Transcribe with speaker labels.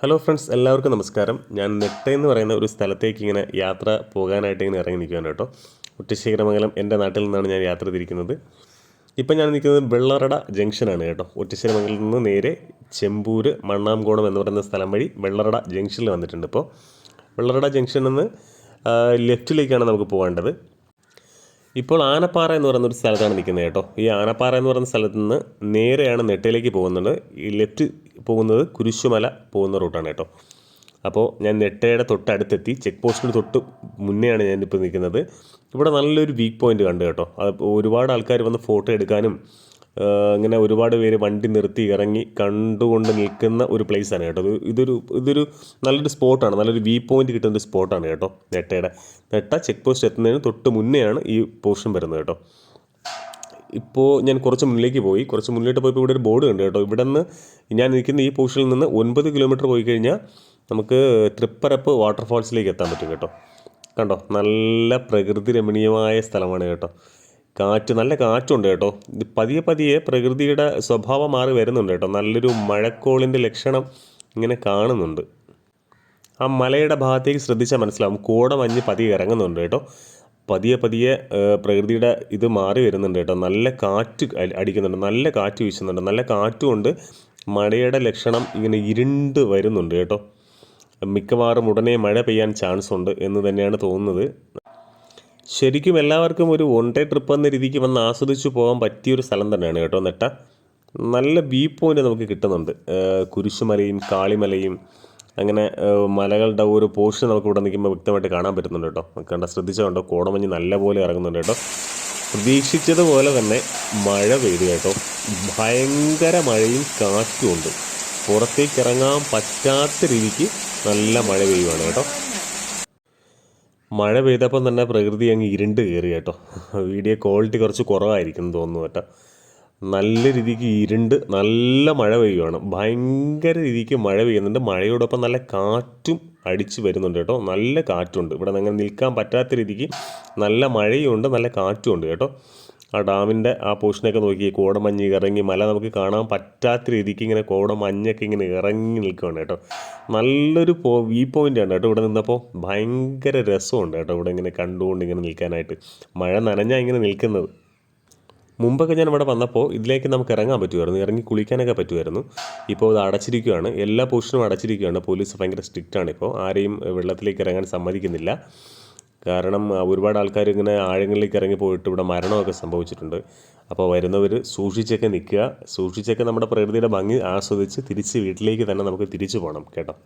Speaker 1: Hello friends എല്ലാവർക്കും നമസ്കാരം. ഞാൻ നെട്ട എന്ന് പറയുന്ന ഒരു സ്ഥലത്തേക്ക് ഇങ്ങനെ യാത്ര പോകാനായിട്ട് ഇങ്ങനെ ഇറങ്ങി നിൽക്കുകയാണ് കേട്ടോ. ഒറ്റശ്ശേരമംഗലം എന്റെ നാട്ടിൽ നിന്നാണ് ഞാൻ യാത്ര തിരിക്കുന്നത്. ഇപ്പം ഞാൻ നിൽക്കുന്നത് വെള്ളറട ജംഗ്ഷനാണ് കേട്ടോ. ഒറ്റശേഖരമംഗലത്ത് നിന്ന് നേരെ ചെമ്പൂർ മണ്ണാംകോണം എന്ന് പറയുന്ന സ്ഥലം വഴി വെള്ളറട ജംഗ്ഷനിൽ വന്നിട്ടുണ്ട് ഇപ്പോൾ. വെള്ളറട ജംഗ്ഷനിൽ നിന്ന് ലെഫ്റ്റിലേക്കാണ് നമുക്ക് പോകേണ്ടത്. ഇപ്പോൾ ആനപ്പാറ എന്ന് പറയുന്ന ഒരു സ്ഥലത്താണ് നിൽക്കുന്നത് കേട്ടോ. ഈ ആനപ്പാറ എന്ന് പറയുന്ന സ്ഥലത്ത് നിന്ന് നേരെയാണ് നെട്ടയിലേക്ക് പോകുന്നത്. ഈ ലെഫ്റ്റ് പോകുന്നത് കുരിശുമല പോകുന്ന റൂട്ടാണ് കേട്ടോ. അപ്പോൾ ഞാൻ നെട്ടയുടെ തൊട്ടടുത്തെത്തി ചെക്ക് പോസ്റ്റിന് തൊട്ട് മുന്നെയാണ് ഞാനിപ്പോൾ നിൽക്കുന്നത്. ഇവിടെ നല്ലൊരു വീക്ക് പോയിന്റ് കണ്ടു കേട്ടോ. അത് ഒരുപാട് ആൾക്കാർ വന്ന് ഫോട്ടോ എടുക്കാനും ഇങ്ങനെ ഒരുപാട് പേര് വണ്ടി നിർത്തി ഇറങ്ങി കണ്ടുകൊണ്ട് നിൽക്കുന്ന ഒരു പ്ലേസാണ് കേട്ടോ. ഇതൊരു ഇതൊരു നല്ലൊരു സ്പോട്ടാണ് നല്ലൊരു വ്യൂ പോയിന്റ് കിട്ടുന്ന ഒരു സ്പോട്ടാണ് കേട്ടോ നെട്ടയുടെ. നെട്ട ചെക്ക് പോസ്റ്റ് എത്തുന്നതിന് തൊട്ട് മുന്നെയാണ് ഈ പോർഷൻ വരുന്നത് കേട്ടോ. ഇപ്പോൾ ഞാൻ കുറച്ച് മുന്നിലേക്ക് പോയി. കുറച്ച് മുന്നിലോട്ട് പോയപ്പോൾ ഇവിടെ ഒരു ബോർഡ് കണ്ടു കേട്ടോ. ഇവിടെ നിന്ന് ഞാൻ നിൽക്കുന്ന ഈ പൊസിഷനിൽ നിന്ന് ഒൻപത് കിലോമീറ്റർ പോയി കഴിഞ്ഞാൽ നമുക്ക് തൃപ്പരപ്പ് വാട്ടർഫാൾസിലേക്ക് എത്താൻ പറ്റും കേട്ടോ. കണ്ടോ? നല്ല പ്രകൃതി രമണീയമായ സ്ഥലമാണ് കേട്ടോ. കാറ്റ് നല്ല കാറ്റുണ്ട് കേട്ടോ. ഇത് പതിയെ പതിയെ പ്രകൃതിയുടെ സ്വഭാവം മാറി വരുന്നുണ്ട് കേട്ടോ. നല്ലൊരു മഴക്കോളിന്റെ ലക്ഷണം ഇങ്ങനെ കാണുന്നുണ്ട്. ആ മലയുടെ ഭാഗത്തേക്ക് ശ്രദ്ധിച്ചാൽ മനസ്സിലാവും. കോടമഞ്ഞ് പതിയെ ഇറങ്ങുന്നുണ്ട് കേട്ടോ. പതിയെ പതിയെ പ്രകൃതിയുടെ ഇത് മാറി വരുന്നുണ്ട് കേട്ടോ. നല്ല കാറ്റ് അടിക്കുന്നുണ്ട്. നല്ല കാറ്റ് വീശുന്നുണ്ട്. നല്ല കാറ്റും ഉണ്ട് മഴയുടെ ലക്ഷണം ഇങ്ങനെ ഇരുണ്ട് വരുന്നുണ്ട് കേട്ടോ. മിക്കവാറും ഉടനെ മഴ പെയ്യാൻ ചാൻസ് ഉണ്ട് എന്ന് തന്നെയാണ് തോന്നുന്നത്. ശരിക്കും എല്ലാവർക്കും ഒരു വൺ ഡേ ട്രിപ്പ് എന്ന രീതിക്ക് വന്ന് ആസ്വദിച്ചു പോകാൻ പറ്റിയൊരു സ്ഥലം തന്നെയാണ് കേട്ടോ നെട്ട. നല്ല വ്യൂ പോയിന്റ് നമുക്ക് കിട്ടുന്നുണ്ട്. കുരിശുമലയും കാളിമലയും അങ്ങനെ മലകളുടെ ഒരു പോർഷൻ നമുക്ക് ഇവിടെ നിൽക്കുമ്പോൾ വ്യക്തമായിട്ട് കാണാൻ പറ്റുന്നുണ്ട് കേട്ടോ. കണ്ട ശ്രദ്ധിച്ചുകൊണ്ടോ കോടമഞ്ഞ് നല്ലപോലെ ഇറങ്ങുന്നുണ്ട് കേട്ടോ. പ്രതീക്ഷിച്ചതുപോലെ തന്നെ മഴ പെയ്തു കേട്ടോ. ഭയങ്കര മഴയും കാറ്റും ഉണ്ട്. പുറത്തേക്ക് ഇറങ്ങാൻ പറ്റാത്ത രീതിക്ക് നല്ല മഴ പെയ്യുവാണ് കേട്ടോ. മഴ പെയ്തപ്പം തന്നെ പ്രകൃതി അങ്ങ് ഇരുണ്ട് കയറി കേട്ടോ. വീഡിയോ ക്വാളിറ്റി കുറച്ച് കുറവായിരിക്കും തോന്നുന്നു കേട്ടോ. നല്ല രീതിക്ക് ഇരുണ്ട് നല്ല മഴ പെയ്യുവാണ്. ഭയങ്കര രീതിക്ക് മഴ പെയ്യുന്നുണ്ട്. മഴയോടൊപ്പം നല്ല കാറ്റും അടിച്ച് വരുന്നുണ്ട് കേട്ടോ. നല്ല കാറ്റുണ്ട്. ഇവിടെ അങ്ങനെ നിൽക്കാൻ പറ്റാത്ത രീതിക്ക് നല്ല മഴയും ഉണ്ട് നല്ല കാറ്റും ഉണ്ട് കേട്ടോ. ആ ഡാമിന്റെ ആ പോർഷനൊക്കെ നോക്കി കോടമഞ്ഞ് ഇറങ്ങി മല നമുക്ക് കാണാൻ പറ്റാത്ത രീതിക്ക് ഇങ്ങനെ കോടമഞ്ഞൊക്കെ ഇങ്ങനെ ഇറങ്ങി നിൽക്കുകയാണ് കേട്ടോ. നല്ലൊരു പോ വ്യൂ പോയിന്റ് ആണ് കേട്ടോ ഇവിടെ നിന്നപ്പോൾ. ഭയങ്കര രസമുണ്ട് കേട്ടോ ഇവിടെ ഇങ്ങനെ കണ്ടുകൊണ്ട് ഇങ്ങനെ നിൽക്കാനായിട്ട്. മഴ നനഞ്ഞാൽ ഇങ്ങനെ നിൽക്കുന്നത്. മുമ്പൊക്കെ ഞാൻ ഇവിടെ വന്നപ്പോൾ ഇതിലേക്ക് നമുക്ക് ഇറങ്ങാൻ പറ്റുമായിരുന്നു. ഇറങ്ങി കുളിക്കാനൊക്കെ പറ്റുമായിരുന്നു. ഇപ്പോൾ ഇത് അടച്ചിരിക്കുകയാണ്. എല്ലാ പോർഷനും അടച്ചിരിക്കുകയാണ്. പോലീസ് ഭയങ്കര ആണ് ഇപ്പോൾ. ആരെയും വെള്ളത്തിലേക്ക് ഇറങ്ങാൻ സമ്മതിക്കുന്നില്ല. കാരണം ഒരുപാട് ആൾക്കാർ ഇങ്ങനെ ആഴങ്ങളിലേക്ക് ഇറങ്ങി പോയിട്ട് ഇവിടെ മരണമൊക്കെ സംഭവിച്ചിട്ടുണ്ട്. അപ്പോൾ വരുന്നവർ സൂക്ഷിച്ചൊക്കെ നിൽക്കുക. സൂക്ഷിച്ചൊക്കെ നമ്മുടെ പ്രകൃതിയുടെ ഭംഗി ആസ്വദിച്ച് തിരിച്ച് വീട്ടിലേക്ക് തന്നെ നമുക്ക് തിരിച്ചു പോകണം കേട്ടോ.